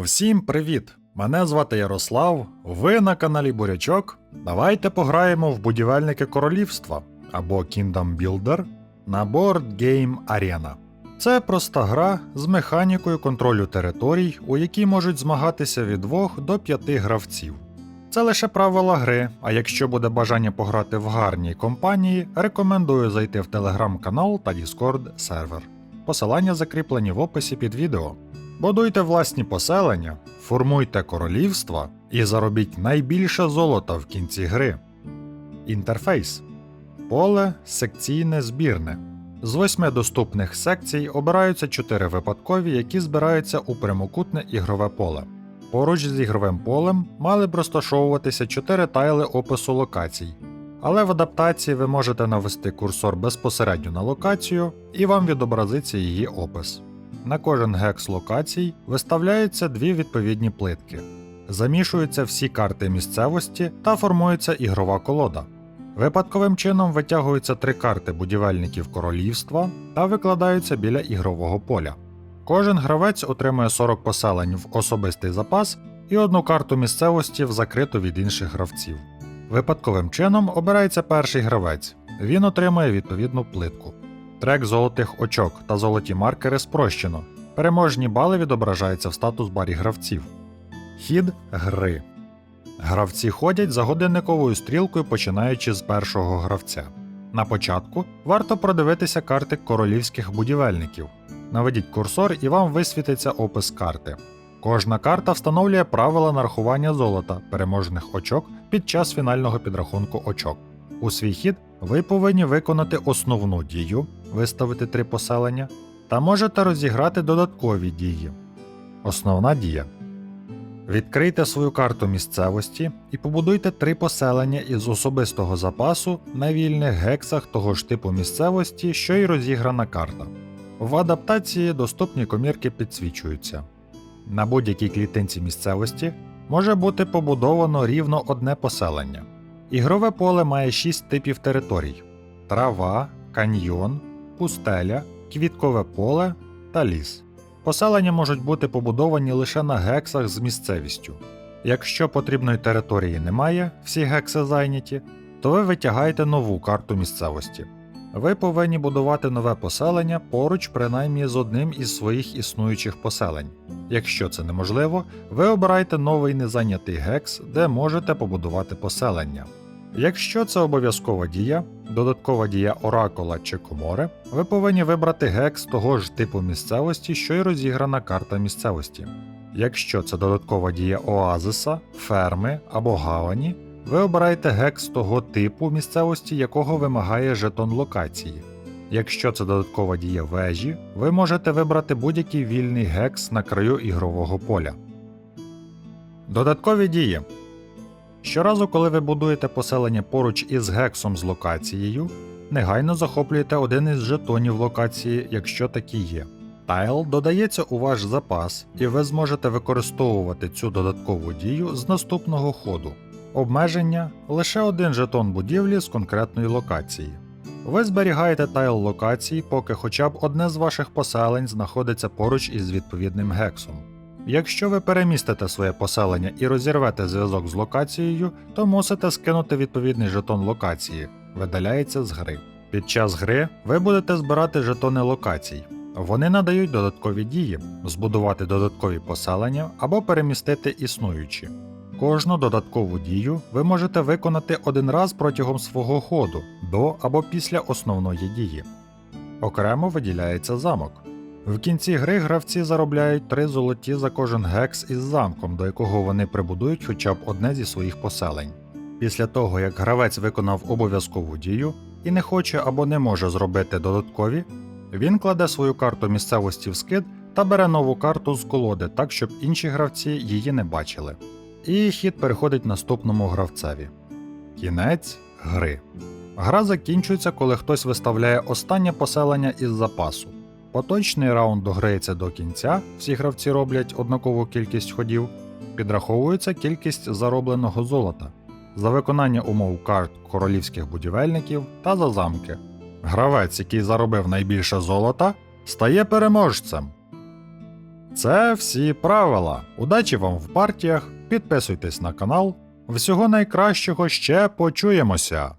Всім привіт! Мене звати Ярослав. Ви на каналі Бурячок. Давайте пограємо в будівельники королівства або Kingdom Builder на Board Game Arena. Це проста гра з механікою контролю територій, у якій можуть змагатися від 2 до 5 гравців. Це лише правила гри, а якщо буде бажання пограти в гарній компанії, рекомендую зайти в телеграм-канал та Discord сервер. Посилання закріплені в описі під відео. Будуйте власні поселення, формуйте королівства і заробіть найбільше золота в кінці гри. Інтерфейс поле секційне збірне. З восьми доступних секцій обираються чотири випадкові, які збираються у прямокутне ігрове поле. Поруч з ігровим полем мали б розташовуватися чотири тайли опису локацій, але в адаптації ви можете навести курсор безпосередньо на локацію і вам відобразиться її опис. На кожен гекс локацій виставляються дві відповідні плитки. Замішуються всі карти місцевості та формується ігрова колода. Випадковим чином витягуються три карти будівельників королівства та викладаються біля ігрового поля. Кожен гравець отримує 40 поселень в особистий запас і одну карту місцевості в закриту від інших гравців. Випадковим чином обирається перший гравець. Він отримує відповідну плитку. Трек золотих очок та золоті маркери спрощено. Переможні бали відображаються в статус барі гравців. Хід гри. Гравці ходять за годинниковою стрілкою, починаючи з першого гравця. На початку варто продивитися карти королівських будівельників. Наведіть курсор і вам висвітиться опис карти. Кожна карта встановлює правила нарахування золота, переможних очок під час фінального підрахунку очок. У свій хід ви повинні виконати основну дію, виставити три поселення, та можете розіграти додаткові дії. Основна дія. Відкрийте свою карту місцевості і побудуйте три поселення із особистого запасу на вільних гексах того ж типу місцевості, що й розіграна карта. В адаптації доступні комірки підсвічуються. На будь-якій клітинці місцевості може бути побудовано рівно одне поселення. Ігрове поле має 6 типів територій: трава, каньйон, пустеля, квіткове поле та ліс. Поселення можуть бути побудовані лише на гексах з місцевістю. Якщо потрібної території немає, всі гекси зайняті, то ви витягаєте нову карту місцевості. Ви повинні будувати нове поселення поруч принаймні з одним із своїх існуючих поселень. Якщо це неможливо, ви обираєте новий незайнятий гекс, де можете побудувати поселення. Якщо це обов'язкова дія, додаткова дія оракула чи комори, ви повинні вибрати гекс того ж типу місцевості, що й розіграна карта місцевості. Якщо це додаткова дія оазиса, ферми або гавані, ви обираєте гекс того типу місцевості, якого вимагає жетон локації. Якщо це додаткова дія вежі, ви можете вибрати будь-який вільний гекс на краю ігрового поля. Додаткові дії. Щоразу, коли ви будуєте поселення поруч із гексом з локацією, негайно захоплюєте один із жетонів локації, якщо такі є. Тайл додається у ваш запас, і ви зможете використовувати цю додаткову дію з наступного ходу. Обмеження лише один жетон будівлі з конкретної локації. Ви зберігаєте тайл локації, поки хоча б одне з ваших поселень знаходиться поруч із відповідним гексом. Якщо ви перемістите своє поселення і розірвете зв'язок з локацією, то мусите скинути відповідний жетон локації, видаляється з гри. Під час гри ви будете збирати жетони локацій. Вони надають додаткові дії, збудувати додаткові поселення або перемістити існуючі. Кожну додаткову дію ви можете виконати один раз протягом свого ходу до або після основної дії. Окремо виділяється замок. В кінці гри гравці заробляють 3 золоті за кожен гекс із замком, до якого вони прибудують хоча б одне зі своїх поселень. Після того, як гравець виконав обов'язкову дію і не хоче або не може зробити додаткові, він кладе свою карту місцевості в скид та бере нову карту з колоди, так щоб інші гравці її не бачили. І хід переходить наступному гравцеві. Кінець гри. Гра закінчується, коли хтось виставляє останнє поселення із запасу. Поточний раунд дограється до кінця, всі гравці роблять однакову кількість ходів, підраховується кількість заробленого золота за виконання умов карт королівських будівельників та за замки. Гравець, який заробив найбільше золота, стає переможцем. Це всі правила. Удачі вам в партіях, підписуйтесь на канал. Всього найкращого ще почуємося.